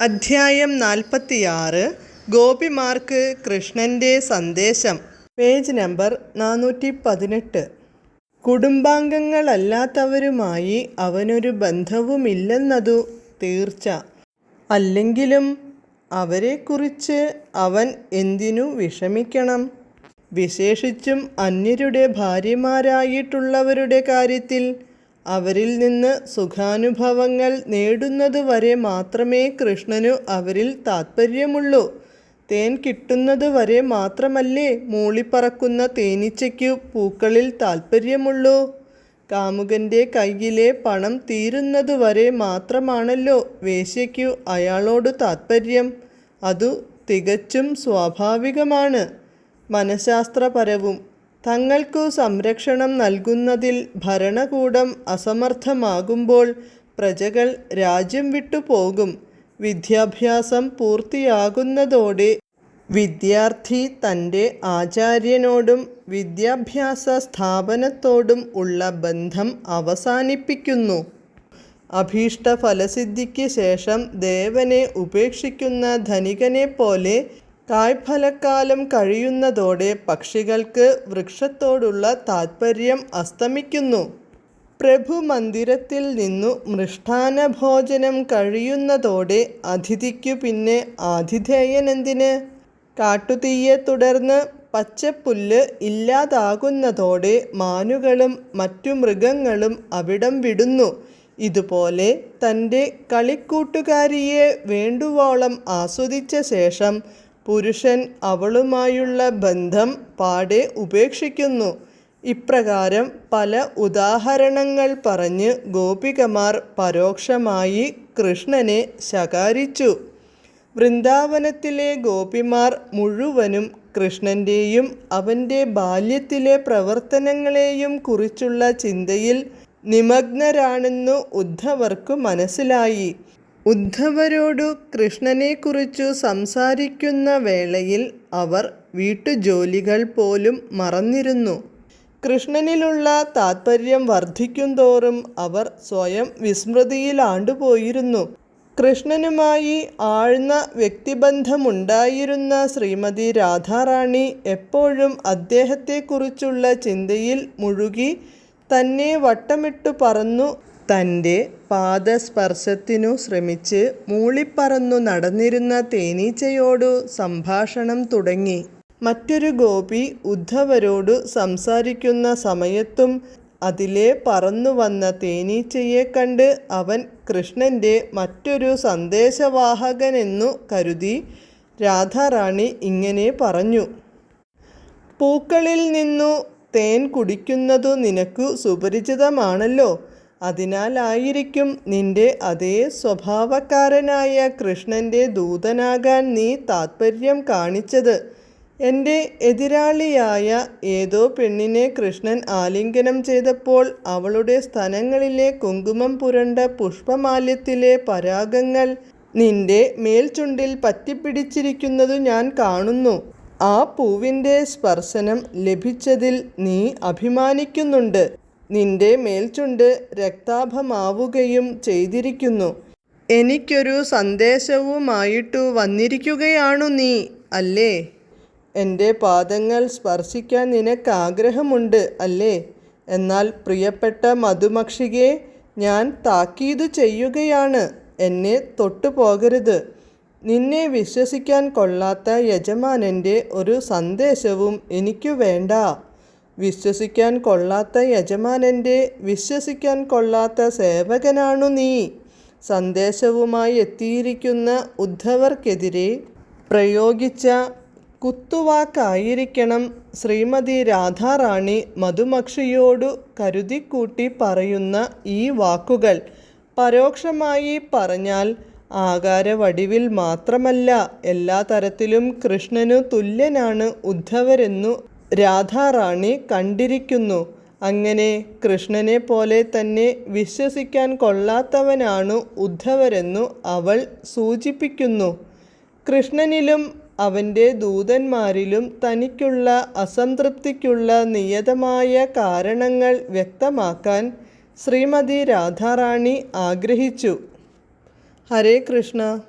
അധ്യായം നാൽപ്പത്തിയാറ്. ഗോപിമാർക്ക് കൃഷ്ണന്റെ സന്ദേശം. പേജ് നമ്പർ നാനൂറ്റി പതിനെട്ട് കുടുംബാംഗങ്ങളല്ലാത്തവരുമായി അവനൊരു ബന്ധവുമില്ലെന്നതു തീർച്ച. അല്ലെങ്കിലും അവരെക്കുറിച്ച് അവൻ എന്തിനു വിഷമിക്കണം? വിശേഷിച്ചും അന്യരുടെ ഭാര്യമാരായിട്ടുള്ളവരുടെ കാര്യത്തിൽ അവരിൽ നിന്ന് സുഖാനുഭവങ്ങൾ നേടുന്നതുവരെ മാത്രമേ കൃഷ്ണനു അവരിൽ താത്പര്യമുള്ളൂ. തേൻ കിട്ടുന്നത് വരെ മാത്രമല്ലേ മൂളിപ്പറക്കുന്ന തേനീച്ചയ്ക്കു പൂക്കളിൽ താൽപ്പര്യമുള്ളൂ കാമുകന്റെ കയ്യിലെ പണം തീരുന്നതുവരെ മാത്രമാണല്ലോ വേശ്യയ്ക്കു അയാളോട് താത്പര്യം. അതു തികച്ചും സ്വാഭാവികമാണ്. മനഃശാസ്ത്രപരവും തങ്ങൾക്കു സംരക്ഷണം നൽകുന്നതിൽ ഭരണകൂടം അസമർത്ഥമാകുമ്പോൾ പ്രജകൾ രാജ്യം വിട്ടുപോകും. വിദ്യാഭ്യാസം പൂർത്തിയാകുന്നതോടെ വിദ്യാർത്ഥി തന്റെ ആചാര്യനോടും വിദ്യാഭ്യാസ സ്ഥാപനത്തോടും ഉള്ള ബന്ധം അവസാനിപ്പിക്കുന്നു. അഭീഷ്ട ഫലസിദ്ധിക്ക് ശേഷം ദേവനെ ഉപേക്ഷിക്കുന്ന ധനികനെ പോലെ കായ്ഫലക്കാലം കഴിയുന്നതോടെ പക്ഷികൾക്ക് വൃക്ഷത്തോടുള്ള താത്പര്യം അസ്തമിക്കുന്നു. പ്രഭു മന്ദിരത്തിൽ നിന്നു മൃഷ്ടാന ഭോജനം കഴിയുന്നതോടെ അതിഥിക്കു പിന്നെ ആതിഥേയനെന്തിന് കാട്ടുതീയെ തുടർന്ന് പച്ചപ്പുല്ല് ഇല്ലാതാകുന്നതോടെ മാനുകളും മറ്റു മൃഗങ്ങളും അവിടം വിടുന്നു. ഇതുപോലെ തന്റെ കളിക്കൂട്ടുകാരിയെ വേണ്ടുവോളം ആസ്വദിച്ച ശേഷം പുരുഷൻ അവളുമായുള്ള ബന്ധം പാടെ ഉപേക്ഷിക്കുന്നു. ഇപ്രകാരം പല ഉദാഹരണങ്ങൾ പറഞ്ഞ് ഗോപികമാർ പരോക്ഷമായി കൃഷ്ണനെ ശകാരിച്ചു. വൃന്ദാവനത്തിലെ ഗോപിമാർ മുഴുവനും കൃഷ്ണന്റെയും അവന്റെ ബാല്യത്തിലെ പ്രവർത്തനങ്ങളെയും കുറിച്ചുള്ള ചിന്തയിൽ നിമഗ്നരാണെന്നു ഉദ്ധവർക്കു മനസ്സിലായി. ഉദ്ധവരോടു കൃഷ്ണനെക്കുറിച്ചു സംസാരിക്കുന്ന വേളയിൽ അവർ വീട്ടുജോലികൾ പോലും മറന്നിരുന്നു. കൃഷ്ണനിലുള്ള താത്പര്യം വർദ്ധിക്കുന്തോറും അവർ സ്വയം വിസ്മൃതിയിലാണ്ടുപോയിരുന്നു കൃഷ്ണനുമായി ആഴ്ന്ന വ്യക്തിബന്ധമുണ്ടായിരുന്ന ശ്രീമതി രാധാറാണി എപ്പോഴും അദ്ദേഹത്തെക്കുറിച്ചുള്ള ചിന്തയിൽ മുഴുകി തന്നെ വട്ടമിട്ടു പറന്നു തന്റെ പാദസ്പർശത്തിനു ശ്രമിച്ച് മൂളിപ്പറന്നു നടന്നിരുന്ന തേനീച്ചയോടു സംഭാഷണം തുടങ്ങി. മറ്റൊരു ഗോപി ഉദ്ധവരോടു സംസാരിക്കുന്ന സമയത്തും അതിലെ പറന്നു വന്ന തേനീച്ചയെ കണ്ട് അവൻ കൃഷ്ണന്റെ മറ്റൊരു സന്ദേശവാഹകനെന്നു കരുതി രാധാറാണി ഇങ്ങനെ പറഞ്ഞു. പൂക്കളിൽ നിന്നു തേൻ കുടിക്കുന്നതു നിനക്കു സുപരിചിതമാണല്ലോ. അതിനാലായിരിക്കും നിന്റെ അതേ സ്വഭാവക്കാരനായ കൃഷ്ണന്റെ ദൂതനാകാൻ നീ താത്പര്യം കാണിച്ചത്. എന്റെ എതിരാളിയായ ഏതോ പെണ്ണിനെ കൃഷ്ണൻ ആലിംഗനം ചെയ്തപ്പോൾ അവളുടെ സ്ഥലങ്ങളിലെ കുങ്കുമം പുരണ്ട പുഷ്പമാല്യത്തിലെ പരാഗങ്ങൾ നിന്റെ മേൽചുണ്ടിൽ പറ്റിപ്പിടിച്ചിരിക്കുന്നതു ഞാൻ കാണുന്നു. ആ പൂവിന്റെ സ്പർശനം ലഭിച്ചതിൽ നീ അഭിമാനിക്കുന്നുണ്ട്. നിന്റെ മേൽചുണ്ട് രക്താഭമാവുകയും ചെയ്തിരിക്കുന്നു. എനിക്കൊരു സന്ദേശവുമായിട്ടു വന്നിരിക്കുകയാണു നീ അല്ലേ? എന്റെ പാദങ്ങൾ സ്പർശിക്കാൻ നിനക്ക് ആഗ്രഹമുണ്ട് അല്ലേ? എന്നാൽ പ്രിയപ്പെട്ട മധുമക്ഷികെ ഞാൻ താക്കീത് ചെയ്യുകയാണ്. എന്നെ തൊട്ടുപോകരുത്. നിന്നെ വിശ്വസിക്കാൻ കൊള്ളാത്ത യജമാനന്റെ ഒരു സന്ദേശവും എനിക്കു വേണ്ട. വിശ്വസിക്കാൻ കൊള്ളാത്ത യജമാനന്റെ വിശ്വസിക്കാൻ കൊള്ളാത്ത സേവകനാണു നീ. സന്ദേശവുമായി എത്തിയിരിക്കുന്ന ഉദ്ധവർക്കെതിരെ പ്രയോഗിച്ച കുത്തുവാക്കായിരിക്കണം ശ്രീമതി രാധാറാണി മധുമക്ഷിയോടു കരുതിക്കൂട്ടി പറയുന്ന ഈ വാക്കുകൾ. പരോക്ഷമായി പറഞ്ഞാൽ ആകാരവടിവിൽ മാത്രമല്ല എല്ലാ തരത്തിലും കൃഷ്ണനു തുല്യനാണ് ഉദ്ധവരെന്നു രാധാറാണി കണ്ടിരിക്കുന്നു. അങ്ങനെ കൃഷ്ണനെ പോലെ തന്നെ വിശ്വസിക്കാൻ കൊള്ളാത്തവനാണു ഉദ്ധവരെന്നു അവൾ സൂചിപ്പിക്കുന്നു. കൃഷ്ണനിലും അവന്റെ ദൂതന്മാരിലും തനിക്കുള്ള അസംതൃപ്തിക്കുള്ള നിയതമായ കാരണങ്ങൾ വ്യക്തമാക്കാൻ ശ്രീമതി രാധാറാണി ആഗ്രഹിച്ചു. ഹരേ കൃഷ്ണ.